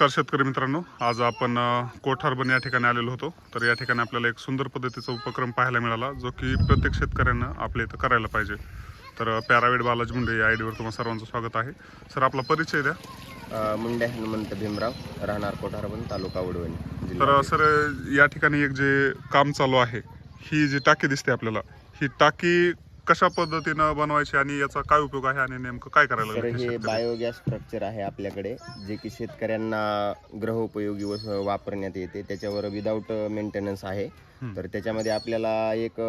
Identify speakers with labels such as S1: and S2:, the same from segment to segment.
S1: नमस्कार शेतकरी मित्रांनो. आज आपण कोठारबन या ठिकाणी आलेलो होतो. तर या ठिकाणी आपल्याला एक सुंदर पद्धतीचा उपक्रम पाहायला मिळाला जो की प्रत्येक शेतकऱ्यांना आपल्या इथं करायला पाहिजे. तर पॅरावेड बालाजी मुंडे या आयडीवर तुम्हाला सर्वांचं स्वागत आहे. सर आपला परिचय द्या.
S2: मुंडे हनुमंत भीमराव राहणार कोठारबन तालुका जिल्हा
S1: तर सर या ठिकाणी एक जे काम चालू आहे ही जी टाकी दिसते आपल्याला ही टाकी कशा पद्धतीनं बनवायची आणि याचा काय उपयोग आहे आणि नेमकं काय करायला
S2: तर
S1: लागेल ते
S2: हे? बायोगॅस स्ट्रक्चर आहे आपल्याकडे जे की शेतकऱ्यांना गृहोपयोगी वस वापरण्यात येते त्याच्यावर विदाऊट मेंटेनन्स आहे
S1: हम्म.
S2: तर त्याच्यामध्ये आपल्याला एक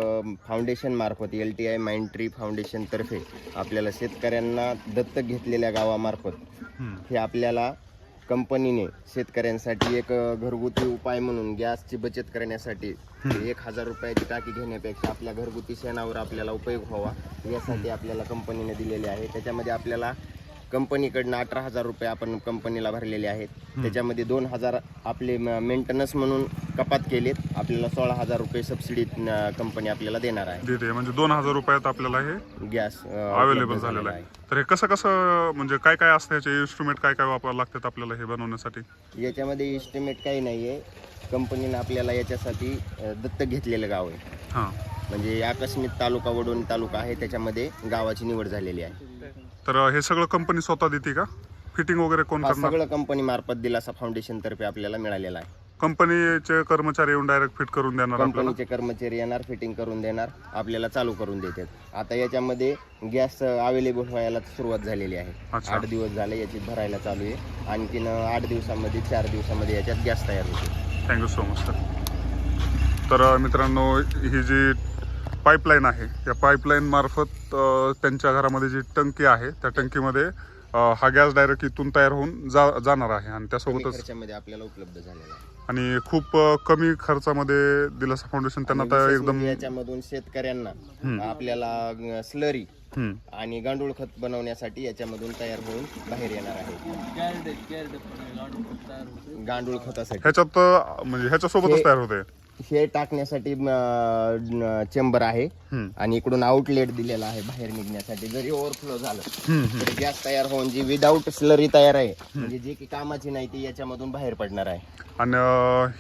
S2: फाउंडेशन मार्फत L T I Mindtree foundation तर्फे आपल्याला शेतकऱ्यांना दत्तक घेतलेल्या गावामार्फत
S1: हम्म.
S2: हे आपल्याला कंपनीने शेतकऱ्यांसाठी एक घरगुती उपाय म्हणून गॅसची बचत करण्यासाठी एक हजार रुपयाची टाकी घेण्यापेक्षा आपल्या घरगुती शेणावर आपल्याला उपयोग व्हावा यासाठी आपल्याला कंपनीने दिलेले आहे. त्याच्यामध्ये आपल्याला कंपनीकडनं अठरा हजार रुपये आपण कंपनीला भरलेले आहेत. त्याच्यामध्ये दोन हजार आपले मेंटेनन्स म्हणून कपात केलेत. आपल्याला सोळा हजार रुपये सबसिडी कंपनी आपल्याला देणार आहे.
S1: देते. म्हणजे दोन हजार रुपयात आपल्याला हे
S2: गॅस
S1: अवेलेबल झालेलं आहे. तर हे कसं कसं म्हणजे काय काय असतं? याचे इन्स्ट्रुमेंट काय काय वापरावं लागतात आपल्याला हे बनवण्यासाठी?
S2: याच्यामध्ये इस्टिमेट काही नाही आहे कंपनीनं आपल्याला याच्यासाठी दत्तक घेतलेलं गाव आहे.
S1: हां.
S2: म्हणजे आकस्मिक तालुका वडवणी तालुका आहे त्याच्यामध्ये गावाची निवड झालेली आहे.
S1: तर हे सगळं कंपनी स्वतः देते का? फिटिंग वगैरे कोण
S2: हा
S1: करणार?
S2: सगळं कंपनी मार्फत दिलासा फाउंडेशन तर्फे आपल्याला मिळालेला आहे.
S1: कंपनीचे कर्मचारी येऊन डायरेक्ट फिट करून देणार आपल्याला?
S2: कंपनीचे कर्मचारी येणार फिटिंग करून देणार आपल्याला चालू करून देतात. आता याच्यामध्ये गॅस अवेलेबल व्हायला सुरुवात झालेली आहे.
S1: अच्छा.
S2: आठ दिवस झाले याची भरायला चालू आहे. आणखीन आठ दिवसामध्ये चार दिवसामध्ये याच्यात गॅस तयार होतो.
S1: थँक्यू सो मच सर तर मित्रांनो ही जी पाईपलाईन आहे. या पाईपलाईन मार्फत त्यांच्या घरामध्ये जी टंकी आहे त्या टंकीमध्ये हा गॅस डायरेक्ट इथून तयार होऊन जा जाणार आहे आणि त्यासोबतच
S2: खर्चामध्ये आपल्याला उपलब्ध झालेला आहे.
S1: आणि खूप कमी खर्चामध्ये दिलासा फाउंडेशन त्यांना आता एकदम
S2: याच्यामधून शेतकऱ्यांना आपल्याला स्लरी. आणि गांडूळ खत बनवण्यासाठी याच्यामधून तयार होऊन बाहेर येणार आहे. गांडूळ खतासाठी.
S1: ह्याच्यात म्हणजे ह्याच्यासोबतच तयार होते.
S2: हे टाकण्यासाठी चेंबर आहे. आणि इकडून आउटलेट दिलेला आहे बाहेर निघण्यासाठी. जरी ओव्हरफ्लो झालं. तरी गॅस तयार होऊन जी विदाऊट स्लरी तयार आहे म्हणजे जी की कामाची नाही ती याच्यामधून बाहेर पडणार आहे.
S1: आणि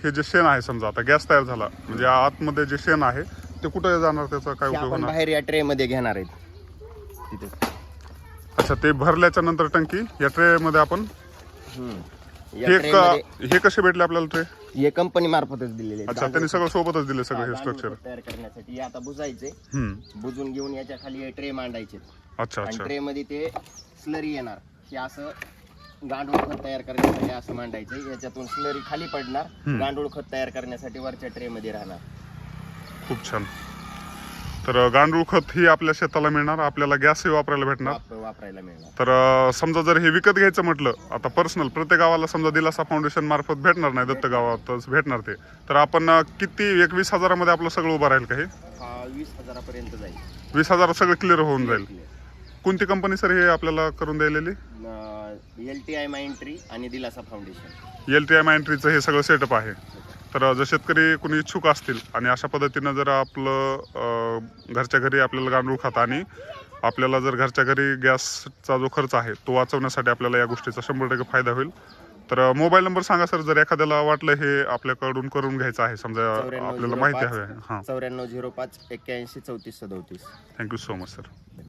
S1: हे जे शेण आहे समजा आता गॅस तयार झाला. म्हणजे आतमध्ये जे शेण आहे ते कुठे जाणार त्याचा काय उपयोग
S2: आपण
S1: होणार?
S2: बाहेर या ट्रे मध्ये घेणार आहेत. तिथे.
S1: अच्छा ते भरल्याच्या नंतर टंकी या ट्रे मध्ये आपण हे
S2: tray
S1: का-
S2: मध्ये
S1: हे कसे भेटले आपल्याला ट्रे
S2: हे कंपनी मार्फतच दिलेले
S1: अच्छा त्यांनी सगळं सोबतच दिले सगळं हे
S2: गांडूळ
S1: स्ट्रक्चर
S2: तयार करण्यासाठी. हे आता बुजायचे.
S1: हम्म.
S2: बुजून घेऊन याच्या खाली ट्रे मांडायचे.
S1: अच्छा
S2: आणि
S1: अच्छा.
S2: ट्रे मध्ये ते स्लरी येणार. हे असं गांडूळ खत तयार करण्यासाठी असं मांडायचं. याच्यातून स्लरी खाली पडणार. गांडूळ खत तयार करण्यासाठी वरच्या ट्रे मध्ये राहणार.
S1: खूप छान. तर गांडूळ खत ही आपल्या शेताला मिळणार आपल्याला गॅसही वापरायला भेटणार.
S2: वाप- वापरायला मिळणार.
S1: तर अ, समजा जर हे विकत घ्यायचं म्हटलं आता पर्सनल प्रत्येक गावाला समजा दिलासा फाउंडेशन मार्फत भेटणार नाही दत्त गावातच भेटणार ते. तर आपण अ, किती एक वीस हजारामध्ये आपलं सगळं उभं राहील का हे?
S2: हा वीस हजारापर्यंत जाईल.
S1: वीस हजार सगळं क्लिअर होऊन जाईल. कोणती कंपनी सर हे आपल्याला करून द्यायलेली
S2: L T I Mindtree आणि दिलासा फाउंडेशन
S1: एल टी एम हे सगळं सेटअप आहे. तर जर शेतकरी कोणी इच्छुक असतील आणि अशा पद्धतीनं जर आपलं घरच्या घरी आपल्याला गांडूळ खात आणि आपल्याला जर घरच्या घरी गॅसचा जो खर्च आहे तो वाचवण्यासाठी आपल्याला या गोष्टीचा शंभर टक्के फायदा होईल. तर मोबाईल नंबर सांगा सर जर एखाद्याला वाटलं हे आपल्याकडून करून घ्यायचं आहे समजा आपल्याला माहिती. हवी आहे. हां.
S2: चौऱ्याण्णव झिरो पाच एक्क्याऐंशी चौतीस सदोतीस.
S1: Thank you so much sir